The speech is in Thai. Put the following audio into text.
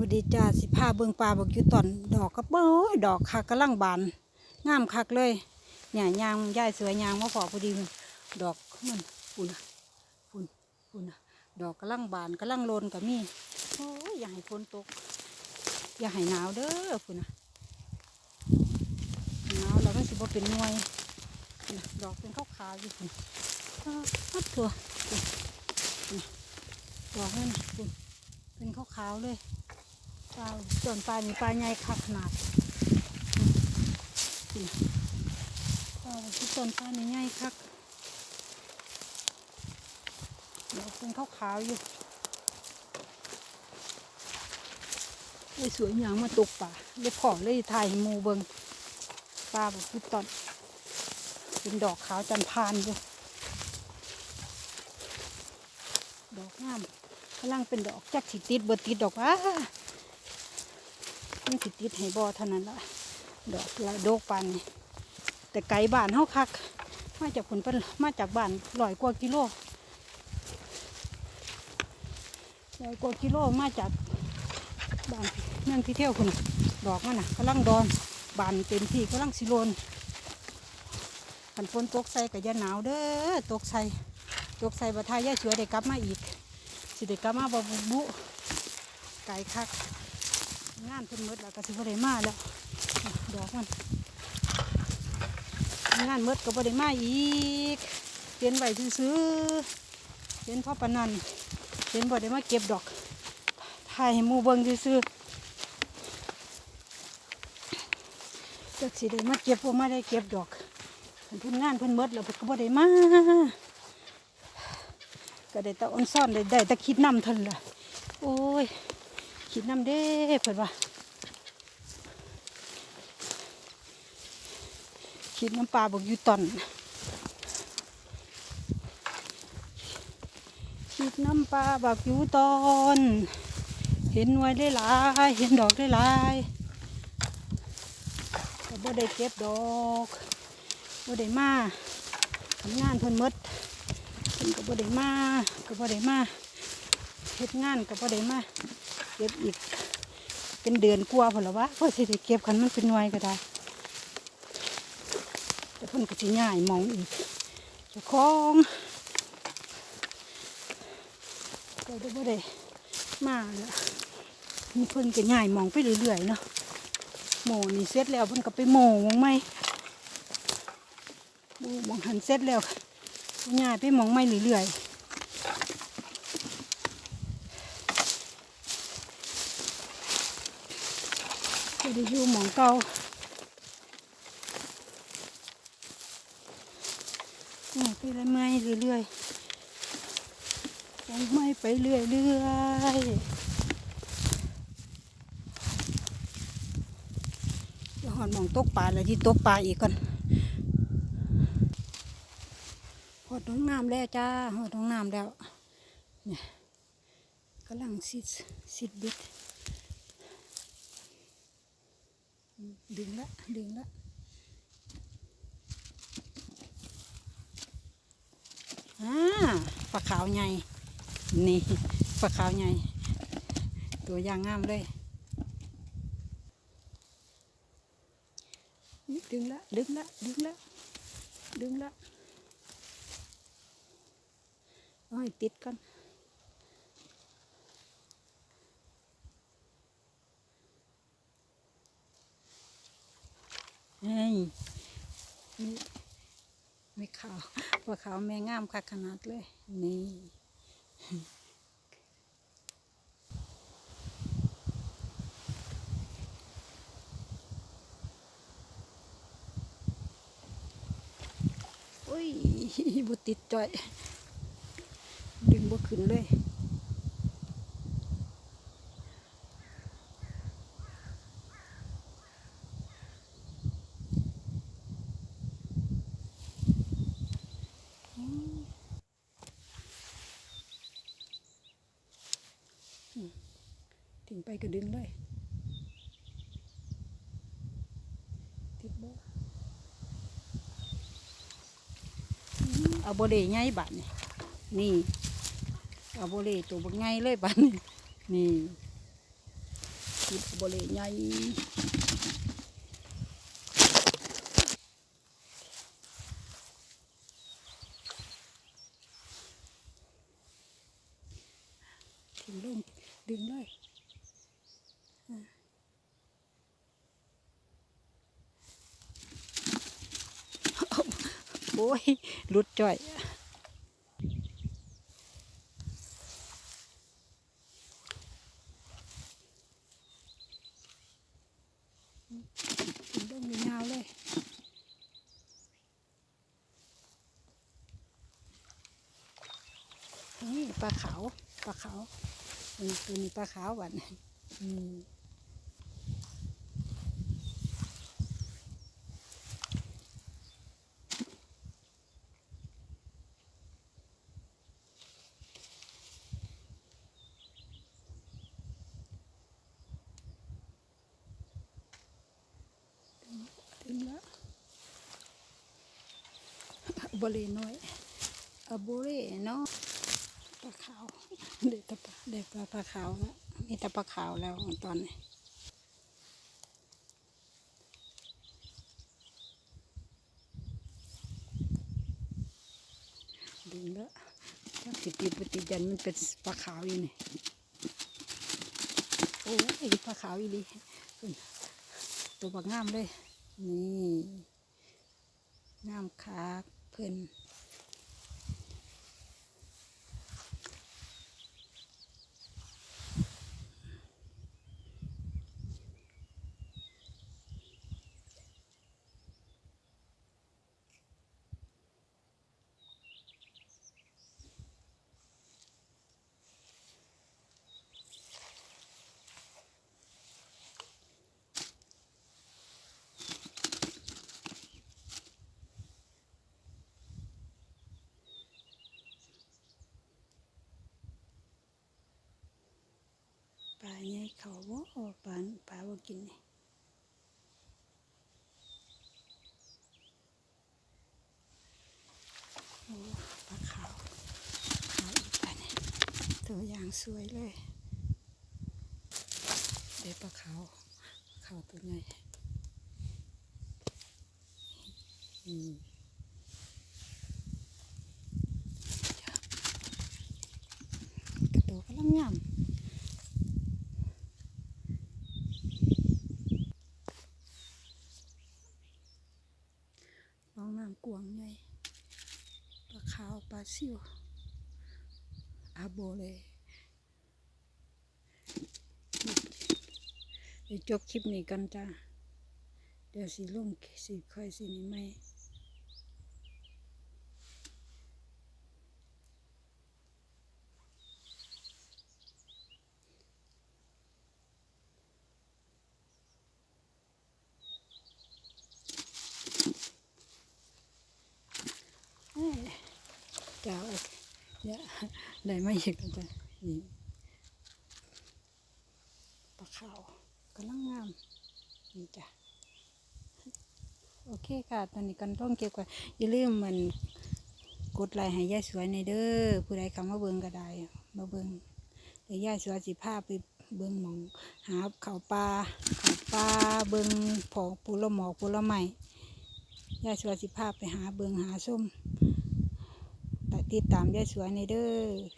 วัสดีจ้าสิพาเบิงปลาบอกอยู่ตอนดอกก็เบ้ยดอกคักกำลังบานงามคักเลย เนี่ยยางย่ายเสือยางมาพอพอดีดอกมันปุ่นปุ่นปุ่นน่ะดอกกำลังบานกำลังโลนกับมีโอ้ยอย่าให้ฝนตก อย่าให้หนาวเด้อปุ่นนะหนาวแล้วก็สิบ่เป็นหน่วยดอกเป็นข้าวๆอยู่ปุ่นอ้าวอัดตัวปุ่นดอกนั่นปุ่นเป็นขาวๆเลย ปลาส่วนปลานี่ปลาใหญ่คักขนาดนี่ปลาที่ส่วนปลานี่ใหญ่คักเดี๋ยวเป็นขาวๆอยู่เลยสวยอย่างมาตกป่าเลยขอเลยถ่ายมูเบิงปลาแบบคือตอนเป็นดอกขาวจันทร์พานอยู่ดอกงามกำลังเป็นดอกจักสิติดเบิดติดดอกว่า มันสิติดให้บอเท่านั้นละดอกละโดกปานนี่แต่ไกลบ้านเฮาคัก มาจากผลเป็นมาจากบ้านร้อยกว่ากิโลร้อยกว่ากิโลมาจากบ้านเมืองที่เที่ยวคุณดอกมันน่ะกำลังดอนบานเต็มที่กำลังสิโลนขันฝนตกใส่กับยาหนาวเด้อตกใส่ตกใส่บัทายย่าเชือได้กลับมาอีกสิเด็กลับมาบบุบุไก่คัก งานเพิ่นมดแล้วก็สิบ่ได้มาแล้วดอกมันงานมดก็บ่ได้มาอีกเห็นไว้ซื้อเห็นพ่อปนันเห็นบ่ได้มาเก็บดอกถ่ายให้หมู่เบิ่งซื้อจักสิได้มาเก็บบ่มาได้เก็บดอกเพิ่นงานเพิ่นมดแล้วเพิ่นก็บ่ได้มาก็ได้ต่อ้อนซ่อนได้ได้ต่คิดน้ำเท่านั้นล่ะโอ้ย คิดน้ำเด้เพิ่นว่าคิดน้ำปลาบอกอยู่ตอนคิดน้ำปลาบอกอยู่ตอน เห็นหน่วยได้หลายเห็นดอกได้หลายก็บ่ได้เก็บดอกบ่ได้มาทำงานเพิ่นมดเพิ่นก็บ่ได้มาก็บ่ได้มาเฮ็ดงานก็บ่ได้มา เก็บอีก เป็นเดือนกว่าพุ่นละวะเพื่อสิได้เก็บคันมันเป็นน่วยก็ได้ แต่เพิ่นก็สิย้ายมองอีกเจ้าของก็ได้บ่ได้มาแล้วนี่เพิ่นก็ย้ายมองไปเรื่อยๆเนาะโมนี่เสร็จแล้วเพิ่นก็ไปโมมองใหม่ม่มองหันเสร็จแล้วง่ายไปมองไม่เรื่อยๆ จะได้อยู่หมองเก่าไปเรื่อยเรื่อยๆหมองไม่ไปเรื่อยๆเดี๋ยวหอนมองตกปลาเลยที่ตกปลาอีกก่อนหอดน้องน้ำแล้วจ้าหอดน้องน้ำแล้วเนี่ยกำลังซิดซิดบิด ดึงละ ดึงละอ่าปลาขาวใหญ่ นี่ปลาขาวใหญ่ ตัวยางงามเลย ดึงละ ดึงละ ดึงละ ดึงละเอาให้ติดกัน เฮ้ยไม่ไม่ขาวว่าขาวแม่งามคักขนาดเลย นี่โอ้ยบุติดจ่อย ดึงบ่ขึ้นเลย ถึงไปก็ดึงเลยติดบ่เอาโบเล่ใหญ่บาดนี่นี่ เอาโบเล่ตัวบักไงเลยบัดนี่นี่ติดโบเลง่ายงลงดึงเลยอะ โอ้ยหลุดจ่อยถึงลงยาวเลยนี่ปลาขาว ปลาขาวอืมตัวนี้ปลาขาวหวานอืมถึงแล้ว บริน้อยอะบริเนาะปลาขาวเด็ดปลาเด็ดปลาปลาขาวแล้วมีแต่ปลาขาวแล้วตอนนี้ดึงแล้วถ้าติดติดปติดยันมันเป็นปลาขาวอยู่นี่โอ้ยปลาขาวอีหลีตัวบักงามเลยนี่งามคัก เพิ่น ป ลาใหญ่เขาบ่ปลาปลาบ่กินนี่โอ้ปลาขาวขาวอีกปลาเนี่ยตัวอย่างสวยเลยเด็ปลาขาวขาวตัวใหญ่อืมกระโดดกำลังงามางกวางไงปลาขาวปลาซิวอาโบเลยเดี๋ยวจบคลิปนี้กันจ้าเดี๋ยวสีลงสีค่อยสีนี้ไหมเอ้ย จ้าโอเคเนี่ยได้มาอีกแล้วจ้ะนี่ปลาขาวกำลังงาม นี่จ้ะโอเคค่ะ ตอนนี้กันต้องเก็บไว้อย่าลืมมันกดไลค์ให้ยายสวยในเด้อผู้ใดเข้ามาเบิ่งก็ได้มาเบิ่งเดี๋ยายสวยสิพาไปเบิ่งหมอง หาข้าวปลาข้าวปลาเบิ่งผองปูละหมอกปูละไม้ยายสวยสิพาไปหาเบิ่งหาส้ม ต่ติดตามยายสวยในเด้อ